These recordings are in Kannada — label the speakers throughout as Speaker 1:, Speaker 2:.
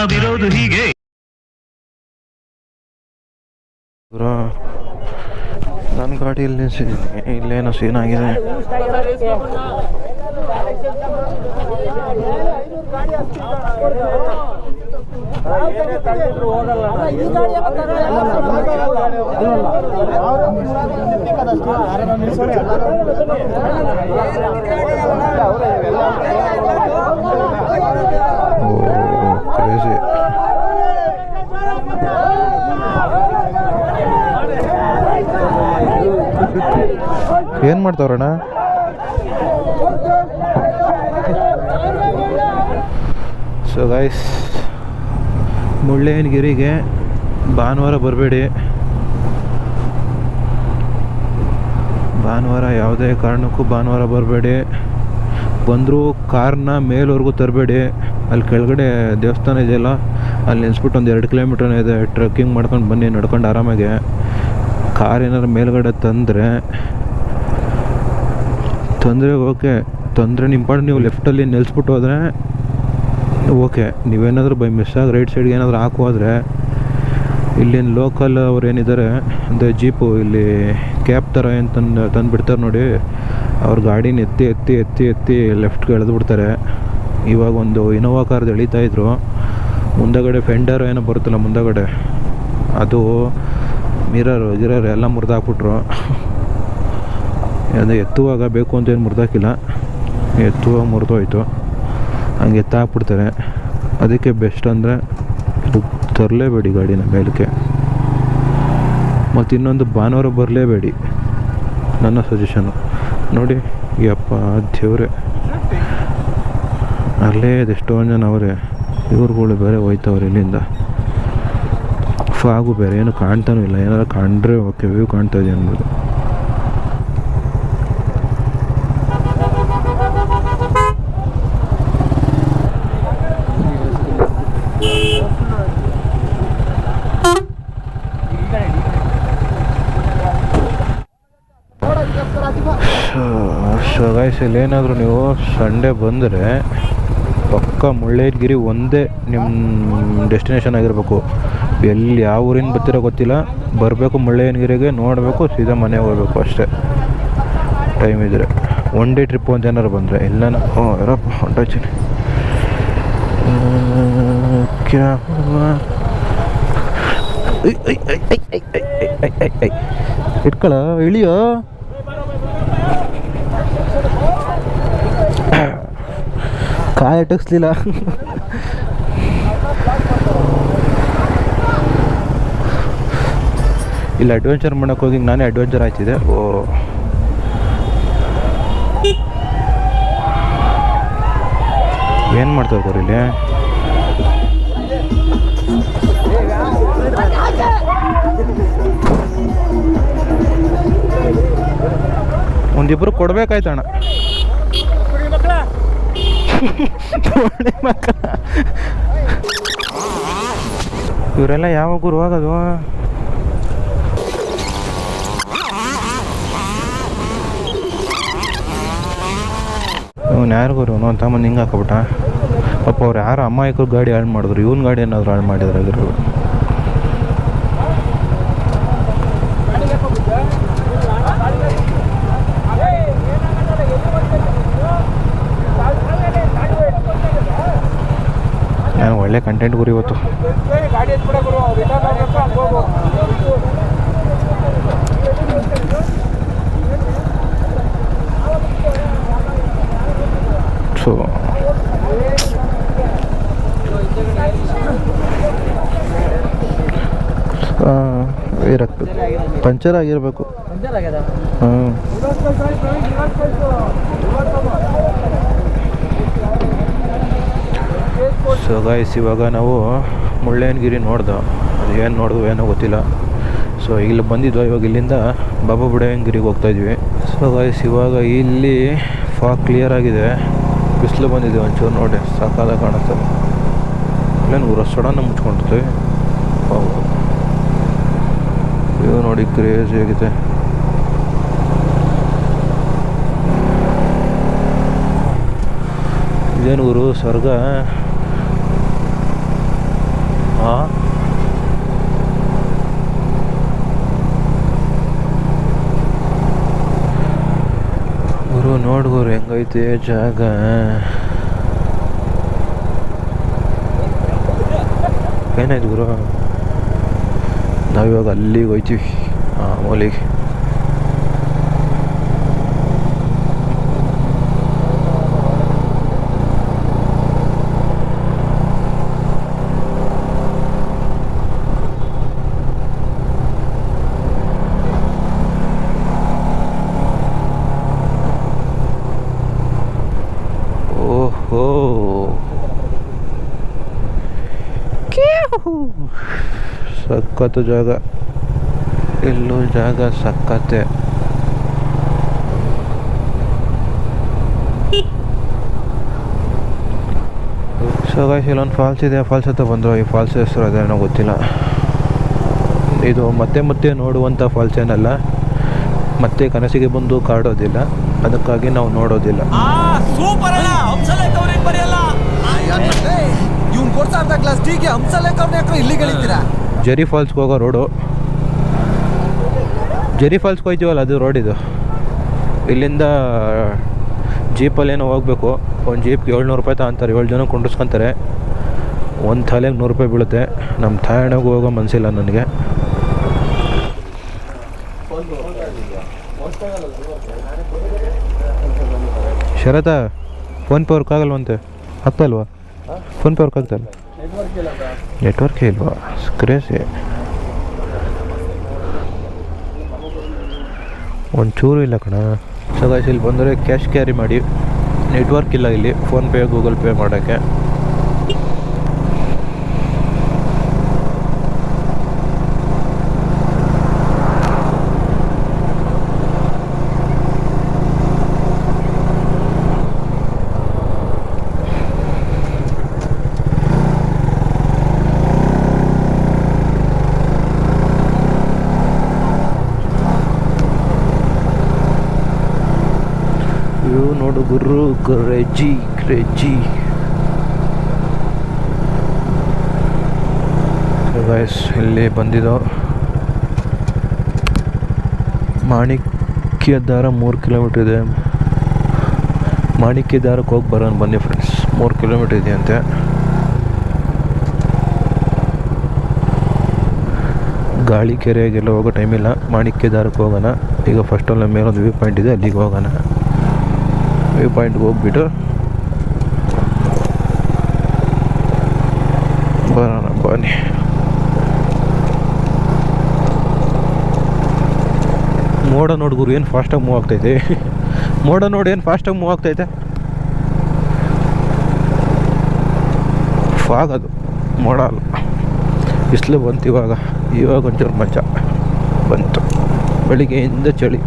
Speaker 1: ನಾವಿರೋದು ಹೀಗೆ.
Speaker 2: ಬ್ರೋ ನನ್ನ ಗಾಡಿ ಇಲ್ಲಿ ಇಲ್ಲೇನೋ ಸೀನ್ ಆಗಿದೆ. ಓ ಏನು ಮಾಡ್ತಾವ್ರಣ ಸೊ ಗೈಸ್ ಮುಳ್ಳಯ್ಯನಗಿರಿಗೆ ಭಾನುವಾರ ಬರಬೇಡಿ. ಭಾನುವಾರ ಯಾವುದೇ ಕಾರಣಕ್ಕೂ ಭಾನುವಾರ ಬರಬೇಡಿ. ಬಂದರೂ ಕಾರ್ನ ಮೇಲ್ವರೆಗೂ ತರಬೇಡಿ. ಅಲ್ಲಿ ಕೆಳಗಡೆ ದೇವಸ್ಥಾನ ಇದೆಯಲ್ಲ, ಅಲ್ಲಿ ನಿಲ್ಸ್ಬಿಟ್ಟು ಒಂದು ಎರಡು ಕಿಲೋಮೀಟರ್ ಇದೆ, ಟ್ರಕ್ಕಿಂಗ್ ಮಾಡ್ಕೊಂಡು ಬನ್ನಿ, ನಡ್ಕೊಂಡು ಆರಾಮಾಗೆ. ಕಾರ್ ಏನಾದ್ರು ಮೇಲ್ಗಡೆ ತಂದರೆ ತೊಂದರೆ, ಓಕೆ. ತೊಂದರೆ ಪಾಡು ನೀವು ಲೆಫ್ಟಲ್ಲಿ ನಿಲ್ಲಿಸ್ಬಿಟ್ಟು ಹೋದರೆ, ಓಕೆ. ನೀವೇನಾದರೂ ಬೈ ಮಿಸ್ ಆಗಿ ರೈಟ್ ಸೈಡ್ಗೆ ಏನಾದರೂ ಹಾಕು ಹೋದರೆ ಇಲ್ಲಿನ ಲೋಕಲ್ ಅವ್ರು ಏನಿದ್ದಾರೆ ಅಂದರೆ ಜೀಪು, ಇಲ್ಲಿ ಕ್ಯಾಬ್ ಥರ ಏನು ತಂದು, ತಂದುಬಿಡ್ತಾರೆ ನೋಡಿ. ಅವ್ರ ಗಾಡಿನ ಎತ್ತಿ ಎತ್ತಿ ಎತ್ತಿ ಎತ್ತಿ ಲೆಫ್ಟ್ಗೆ ಎಳೆದು ಬಿಡ್ತಾರೆ. ಇವಾಗ ಒಂದು ಇನೋವಾ ಕಾರ್ದು ಎಳಿತಾಯಿದ್ರು ಮುಂದಗಡೆ ಫೆಂಡರ್ ಏನೋ ಬರುತ್ತಲ್ಲ ಮುಂದಗಡೆ. ಅದು ಮಿರರು ಗಿರರ್ ಎಲ್ಲ ಮುರಿದಾಕ್ಬಿಟ್ರು. ಅದೇ ಎತ್ತುವಾಗ ಬೇಕು ಅಂತ ಏನು ಮುರಿದಾಕಿಲ್ಲ. ಎತ್ತುವಾಗ ಮುರಿದೋಯ್ತು. ಹಂಗೆ ಎತ್ತಾಕ್ಬಿಡ್ತಾರೆ. ಅದಕ್ಕೆ ಬೆಸ್ಟ್ ಅಂದರೆ ತರಲೇಬೇಡಿ ಗಾಡಿನ ಮೇಲಕ್ಕೆ. ಮತ್ತು ಇನ್ನೊಂದು ಭಾನುವಾರ ಬರಲೇಬೇಡಿ. ನನ್ನ ಸಜೆಷನು ನೋಡಿ, ಯಪ್ಪ ದೇವ್ರೆ. ಅಲ್ಲೇ ಎಷ್ಟೊಂದು ಜನ ಅವರೇ. ಇವ್ರುಗಳು ಬೇರೆ ಹೋಯ್ತವ್ರೆ ಇಲ್ಲಿಂದ. ಫಾಗು ಬೇರೆ, ಏನು ಕಾಣ್ತಾನೂ ಇಲ್ಲ. ಏನಾದ್ರು ಕಂಡ್ರೆ ಓಕೆ ವ್ಯೂ ಕಾಣ್ತಾ ಇದೆ ಅನ್ಬೋದು ಏನಾದರೂ ನೀವು ಸಂಡೇ ಬಂದರೆ ಪಕ್ಕ ಮುಳ್ಳಯ್ಯನಗಿರಿ ಒಂದೇ ನಿಮ್ಮ ಡೆಸ್ಟಿನೇಷನ್ ಆಗಿರಬೇಕು. ಎಲ್ಲಿ ಯಾವ ಊರಿಂದ ಬರ್ತೀರೋ ಗೊತ್ತಿಲ್ಲ. ಬರಬೇಕು ಮುಳ್ಳಯ್ಯನಗಿರಿಗೆ, ನೋಡಬೇಕು, ಸೀದಾ ಮನೆಗೆ ಹೋಗಬೇಕು ಅಷ್ಟೇ. ಟೈಮ್ ಇದ್ದರೆ ಒನ್ ಡೇ ಟ್ರಿಪ್ ಅಂತ ಏನಾರು ಬಂದರೆ ಇಲ್ಲ ಓ ಯಾರಪ್ಪ ಹೊಂಟೋಗ್ತೀನಿ ಇಟ್ಕೊಳ್ಳೋ ಇಳಿಯೋ? ಕಾಯಿ ಅಟಕ್ಸ್ಲಿಲ್ಲ ಇಲ್ಲಿ ಅಡ್ವೆಂಚರ್ ಮಾಡಕ್ಕೆ ಹೋಗಿ ನಾನೇ ಅಡ್ವೆಂಚರ್ ಆಯ್ತಿದೆ. ಓ. ಏನು ಮಾಡ್ತಾರೆ ಇದ್ದಾರೆ ಇಲ್ಲಿ? ಒಂದಿಬ್ರು ಕೊಡ್ಬೇಕಾಯ್ತಣ್ಣ. ಇವರೆಲ್ಲ ಯಾವ ಗುರು ಆಗೋದು? ಇವನು ಯಾರು ಗುರು? ತಮ್ಮ ತಮ್ಮನ ಹಿಂಗೆ ಹಾಕೊಬಿಟ್ಟ? ಪಾಪ ಅವ್ರು ಯಾರು ಅಮ್ಮಾಯಿಕರು ಗಾಡಿ ಹಾಳು ಮಾಡಿದ್ರು? ಇವನ್ ಗಾಡಿ ಏನಾದ್ರು ಹಾಳು ಮಾಡಿದ್ರೆ ನಾನು ಒಳ್ಳೆ ಕಂಟೆಂಟ್ ಗುರಿ ಇವತ್ತು. ಸೊ ಪಂಚರ್ ಆಗಿರಬೇಕು. ಹಾಂ. ಸೊ ಗಾಯ್ಸ್ ಇವಾಗ ನಾವು ಮುಳ್ಳಯ್ಯನಗಿರಿ ನೋಡ್ದೋ, ಅದು ಏನು ನೋಡಿದ್ವು ಏನೋ ಗೊತ್ತಿಲ್ಲ. ಸೊ ಇಲ್ಲಿ ಬಂದಿದ್ವು ಇವಾಗ ಇಲ್ಲಿಂದ ಬಾಬಾ ಬುಡಯ್ಯನಗಿರಿಗೆ ಹೋಗ್ತಾ ಇದ್ವಿ. ಸೊ ಗಾಯ್ಸ್ ಇವಾಗ ಇಲ್ಲಿ ಫಾಗ್ ಕ್ಲಿಯರ್ ಆಗಿದೆ. ಬಿಸಿಲು ಬಂದಿದೆ ಒಂಚೂರು ನೋಡಿ, ಸಾಕಾದ ಕಾಣುತ್ತೆ ಇಲ್ಲೇನು ಊರ ಸಡನ್ನ ಮುಚ್ಕೊಂಡಿರ್ತೀವಿ ಇವು ನೋಡಿ ಕ್ರೇಜಿ ಆಗಿದೆ. ಇದೇನು ಊರು? ಸ್ವರ್ಗ? ಹಾಂ. ಗುರು ನೋಡು ಗುರು ಹೆಂಗೈತೆ ಜಾಗ? ಏನಾಯ್ತು ಗುರು? ನಾವಿವಾಗ ಅಲ್ಲಿಗೆ ಹೋಯ್ತೀವಿ ಹಾಂ ಮೂಲಿಗೆ ಓಹೋ ಸಖತ್ತು ಜಾಗ. ಇಲ್ಲೂ ಜಾಗ ಸಖತ್ತೆ ಸೊ ಗಾಯ್ಸ್ ಇಲ್ಲೊಂದು ಫಾಲ್ಸ್ ಇದೆ. ಫಾಲ್ಸ್ ಹತ್ರ ಬಂದರು. ಈ ಫಾಲ್ಸ್ ಹೆಸರು ಅದೇನೋ ಗೊತ್ತಿಲ್ಲ. ಇದು ಮತ್ತೆ ಮತ್ತೆ ನೋಡುವಂಥ ಫಾಲ್ಸ್ ಏನಲ್ಲ. ಮತ್ತೆ ಕನಸಿಗೆ ಬಂದು ಕಾಡೋದಿಲ್ಲ. ಅದಕ್ಕಾಗಿ ನಾವು ನೋಡೋದಿಲ್ಲ.
Speaker 1: ಆ ಸೂಪರ್ ಅಲ್ಲ ಹಂಸಲೇಖ ಅವ್ರೇನ್ ಬರೆಯಲ್ಲ?
Speaker 3: ಇವ್ನ್ ಕೊಡ್ತಾ ಅರ್ಧ ಕ್ಲಾಸ್ ಟೀಗೆ ಹಂಸಲೇಖ ಅವ್ರನ್ನ ಯಾಕ್ರೆ ಇಲ್ಲಿ ಗಳಿತೀರಾ
Speaker 2: ಜೆರಿ ಫಾಲ್ಸ್ಗೆ ಹೋಗೋ ರೋಡು. ಜೆರಿ ಫಾಲ್ಸ್ಗೆ ಹೋಯ್ತೀವಲ್ಲ, ಅದು ರೋಡ್ ಇದು. ಇಲ್ಲಿಂದ ಜೀಪಲ್ಲಿ ಏನೋ ಹೋಗಬೇಕು. ಒಂದು ಜೀಪ್ಗೆ ಏಳ್ನೂರು ರೂಪಾಯಿ ತಗೊಂತಾರೆ, ಏಳು ಜನ ಕುಂಡಿಸ್ಕೊಂತಾರೆ ಒಂದು ತಲೆಗೆ ನೂರು ರೂಪಾಯಿ ಬೀಳುತ್ತೆ. ನಮ್ಮ ತಾಯಣ್ಣಗೆ ಹೋಗೋ ಮನಸ್ಸಿಲ್ಲ ನನಗೆ. ಶರತ ಫೋನ್ಪೇ ವರ್ಕ್ ಆಗಲ್ವಂತೆ? ಆಗ್ತಾಯಿಲ್ವಾ ಫೋನ್ಪೇ ವರ್ಕ್ ಆಗ್ತಾಯಿಲ್ಲ ನೆಟ್ವರ್ಕ್ ಇಲ್ವಾ? ಕ್ರೇಜಿ ಒಂಚೂರು ಇಲ್ಲ ಕಣ. ಸೊ ಗೈಸ್ ಇಲ್ಲಿ ಬಂದರೆ ಕ್ಯಾಶ್ ಕ್ಯಾರಿ ಮಾಡಿ. ನೆಟ್ವರ್ಕ್ ಇಲ್ಲ ಇಲ್ಲಿ. ಫೋನ್ಪೇ ಗೂಗಲ್ ಪೇ ಮಾಡೋಕ್ಕೆ ಇವು ನೋಡು ಗುರು ಕ್ರೇಜಿ ಕ್ರೇಜಿ ಇಲ್ಲಿ ಬಂದಿದ್ದೋ ಮಾಣಿಕ್ಯ ದಾರ ಮೂರು ಕಿಲೋಮೀಟ್ರ್ ಇದೆ. ಮಾಣಿಕ್ಯ ದಾರಕ್ಕೆ ಹೋಗಿ ಬರೋಣ ಬನ್ನಿ ಫ್ರೆಂಡ್ಸ್ ಮೂರು ಕಿಲೋಮೀಟ್ರ್ ಇದೆಯಂತೆ. ಗಾಳಿ ಕೆರೆಯಾಗೆಲ್ಲ ಹೋಗೋ ಟೈಮಿಲ್ಲ ಮಾಣಿಕ್ಯ ದಾರಕ್ಕೆ ಹೋಗೋಣ. ಈಗ ಫಸ್ಟಲ್ಲಿ ಮೇಲೊಂದು ವ್ಯೂ ಪಾಯಿಂಟ್ ಇದೆ, ಅಲ್ಲಿಗೆ ಹೋಗೋಣ. ವ್ಯೂ ಪಾಯಿಂಟ್ಗೆ ಹೋಗ್ಬಿಟ್ಟು ಬರೋಣ, ಬನ್ನಿ. ಮೋಡ ನೋಡ್ಗುರು ಏನು ಫಾಸ್ಟಾಗಿ ಮೂವ್ ಆಗ್ತೈತೆ. ಮೋಡ ನೋಡಿ ಏನು ಫಾಸ್ಟಾಗಿ ಮೂವ್ ಆಗ್ತೈತೆ. ಫಾಗ್ ಅದು, ಮೋಡ ಅಲ್ಲ. ಬಿಸಿಲು ಬಂತು ಇವಾಗ. ಇವಾಗ ಒಂಚೂರು ಮಜಾ ಬಂತು. ಬೆಳಿಗ್ಗೆಯಿಂದ ಚಳಿ.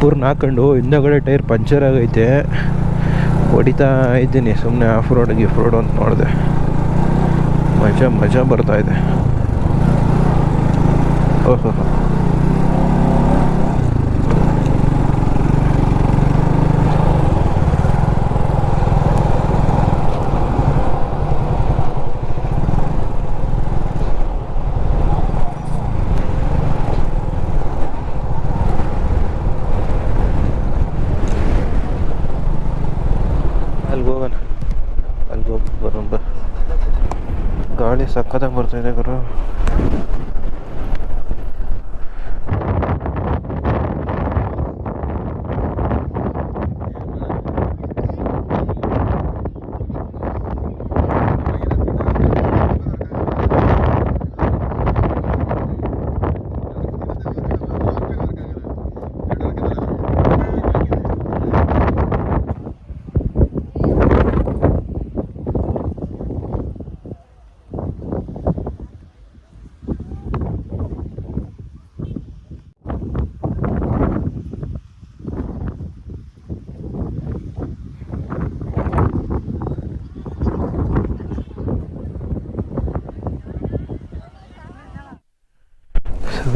Speaker 2: ಇಬ್ಬರನ್ನ ಹಾಕೊಂಡು ಹಿಂದಗಡೆ ಟೈರ್ ಪಂಚರ್ ಆಗೈತೆ. ಹೊಡಿತಾ ಇದ್ದೀನಿ ಸುಮ್ಮನೆ ಆಫ್ ರೋಡ್, ಗಿಫ್ ರೋಡ್ ಅಂತ ನೋಡಿದೆ. ಮಜಾ ಮಜಾ ಬರ್ತಾ ಇದೆ. ಓಹೋ ಅಲ್ಲಿಗೆ ಹೋಗೋಣ ಅಲ್ಲಿಗೆ ಹೋಗಿ ಬರೋಣ ಬಾ ಗಾಳಿ ಸಕ್ಕತ್ತಾಗಿ ಬರ್ತಾಯಿದೆ ಗುರು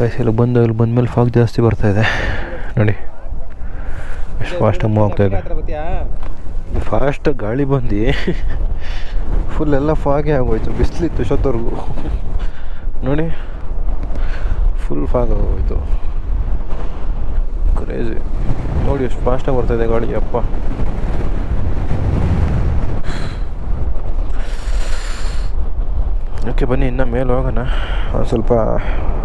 Speaker 2: ಗೈಸ್ ಇಲ್ಲಿ ಬಂದು ಇಲ್ಲಿ ಬಂದಮೇಲೆ ಫಾಗ್ ಜಾಸ್ತಿ ಬರ್ತಾ ಇದೆ. ನೋಡಿ ಎಷ್ಟು ಫಾಸ್ಟಾಗಿ ಮೂವ್ ಆಗ್ತಾ ಇದೆ. ಫಾಸ್ಟ್ ಗಾಳಿ ಬಂದು ಫುಲ್ ಎಲ್ಲ ಫಾಗೆ ಆಗೋಯ್ತು, ಬಿಸಿಲಿತ್ತು ಇಷ್ಟೊತ್ತವರೆಗೂ ನೋಡಿ ಫುಲ್ ಫಾಗ್ ಆಗೋಯ್ತು. ಕ್ರೇಜಿ ನೋಡಿ, ಎಷ್ಟು ಫಾಸ್ಟಾಗಿ ಬರ್ತಾಯಿದೆ ಗಾಳಿ, ಅಪ್ಪ. ಓಕೆ ಬನ್ನಿ, ಇನ್ನೂ ಮೇಲೆ ಹೋಗೋಣ. ಒಂದು ಸ್ವಲ್ಪ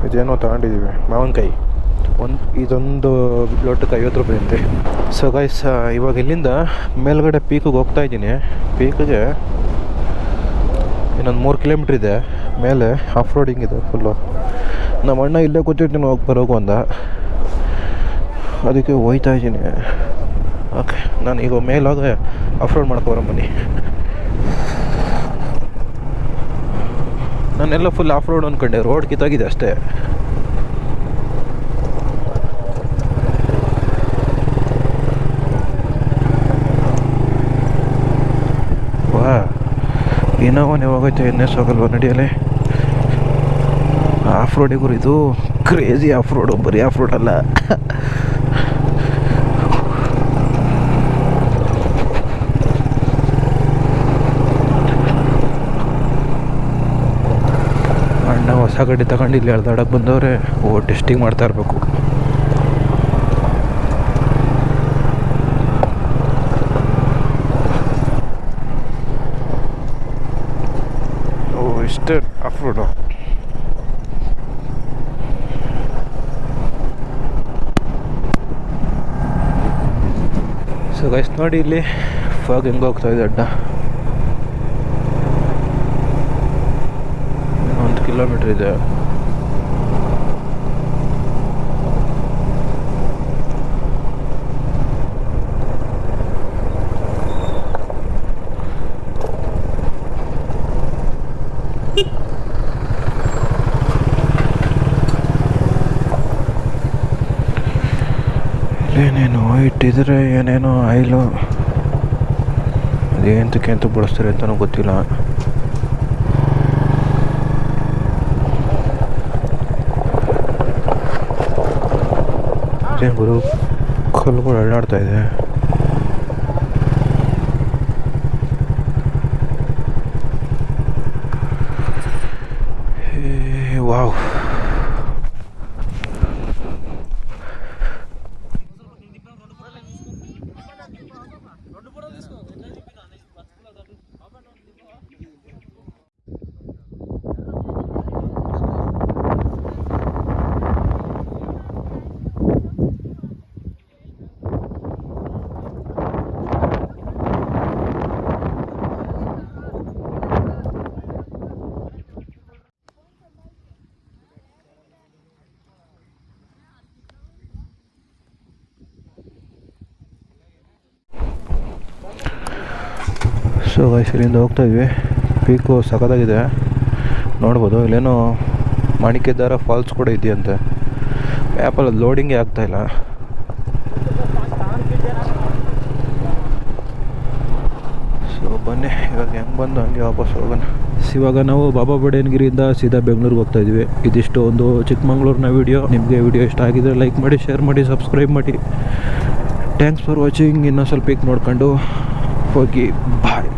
Speaker 2: ಇದೇನೋ ತಗೊಂಡಿದ್ದೀವಿ, ಮಾವಿನಕಾಯಿ. ಒಂದು, ಇದೊಂದು ಲೋಟಕ್ಕೆ ಐವತ್ತು ರೂಪಾಯಿ ಅಂತೆ. ಸೊ ಗಾಯ್ಸ್ ಇವಾಗ ಇಲ್ಲಿಂದ ಮೇಲ್ಗಡೆ ಪೀಕಿಗೆ ಹೋಗ್ತಾ ಇದ್ದೀನಿ. ಪೀಕಿಗೆ ಇನ್ನೊಂದು ಮೂರು ಕಿಲೋಮೀಟ್ರ್ ಇದೆ. ಮೇಲೆ ಆಫ್ ರೋಡಿಂಗ್ ಇದೆ ಫುಲ್ಲು ನಮ್ಮ ಅಣ್ಣ ಇಲ್ಲೇ ಕೂತಿರ್ತೀನಿ ಹೋಗಿ ಬರೋಕು ಅಂದ ಅದಕ್ಕೆ ಹೋಯ್ತಾ ಇದ್ದೀನಿ. ಓಕೆ ನಾನು ಈಗ ಮೇಲೆ ಹೋಗಿ ಆಫ್ ರೋಡ್ ಮಾಡ್ಕೊಬರೋ ಬನ್ನಿ. ನಾನೆಲ್ಲ ಫುಲ್ ಆಫ್ ರೋಡ್ ಅಂದ್ಕೊಂಡೆ ರೋಡ್ ಕಿತ್ತಾಗಿದೆ ಅಷ್ಟೇ. ವಾ ಇನ್ನೋವನ್ ಯಾವಾಗೈತೆ ಎನ್ ಎಸ್ ಹೋಗಲ್ವ ನಡೆಯಲೆ. ಆಫ್ ರೋಡಿಗೂ ಇದು ಕ್ರೇಜಿ ಆಫ್ ರೋಡು ಬರೀ ಆಫ್ ರೋಡ್ ಅಲ್ಲ ಕಡೆ ತಗೊಂಡು ಇಲ್ಲಿ ಎಳ್ದಾಡಕ್ಕೆ ಬಂದವ್ರೆ ಓ ಟೆಸ್ಟಿಂಗ್ ಮಾಡ್ತಾ ಇರಬೇಕು. ಓ ಇಷ್ಟೇ ಆಫ್ ರೋಡು ಸೊ ಗೈಸ್ ನೋಡಿ ಇಲ್ಲಿ ಫಾಗ್ ಹೆಂಗೆ ಹೋಗ್ತಾ ಇದೆ ಅಡ್ಡ ಒಂದು ಕಿಲೋಮೀಟ್ರ್ ಇದೆ. ಏನೇನೋ ಇಟ್ಟಿದ್ರೆ ಏನೇನೋ ಆಯಿಲು ಅದೇಂತಕ್ಕೆ ಅಂತ ಬಳಸ್ತಾರೆ ಅಂತಲೂ ಗೊತ್ತಿಲ್ಲ. ಏನು ಗುರು ಕಲ್ಲುಗಳು ಅಳ್ಳಾಡ್ತಾ ಇದೆ. ವಾವ್. ಸೊ ಗೈಸ್ ಇಲ್ಲಿಂದ ಹೋಗ್ತಾ ಇದ್ವಿ. ಪೀಕು ಸಖತ್ತಾಗಿದೆ. ನೋಡ್ಬೋದು, ಇಲ್ಲೇನೋ ಮಾಣಿಕ್ಯದಾರ ಫಾಲ್ಸ್ ಕೂಡ ಇದೆಯಂತೆ. ಆ್ಯಪಲ್ಲಿ ಲೋಡಿಂಗೇ ಆಗ್ತಾಯಿಲ್ಲ ಸೊ ಬನ್ನಿ, ಇವಾಗ ಹೆಂಗೆ ಬಂದು ಹಂಗೆ ವಾಪಸ್ ಹೋಗೋಣ. ಇವಾಗ ನಾವು ಬಾಬಾ ಬಡೇನಗಿರಿಯಿಂದ ಸೀದಾ ಬೆಂಗಳೂರಿಗೆ ಹೋಗ್ತಾ ಇದ್ವಿ. ಇದಿಷ್ಟು ಒಂದು ಚಿಕ್ಕಮಂಗ್ಳೂರಿನ ವಿಡಿಯೋ ನಿಮಗೆ ವಿಡಿಯೋ ಇಷ್ಟ ಆಗಿದ್ರೆ ಲೈಕ್ ಮಾಡಿ ಶೇರ್ ಮಾಡಿ ಸಬ್ಸ್ಕ್ರೈಬ್ ಮಾಡಿ. ಥ್ಯಾಂಕ್ಸ್ ಫಾರ್ ವಾಚಿಂಗ್ ಇನ್ನೊಂದು ಸ್ವಲ್ಪ ಈಗ ನೋಡ್ಕೊಂಡು. ಹೋಗಿ ಬಾಯ್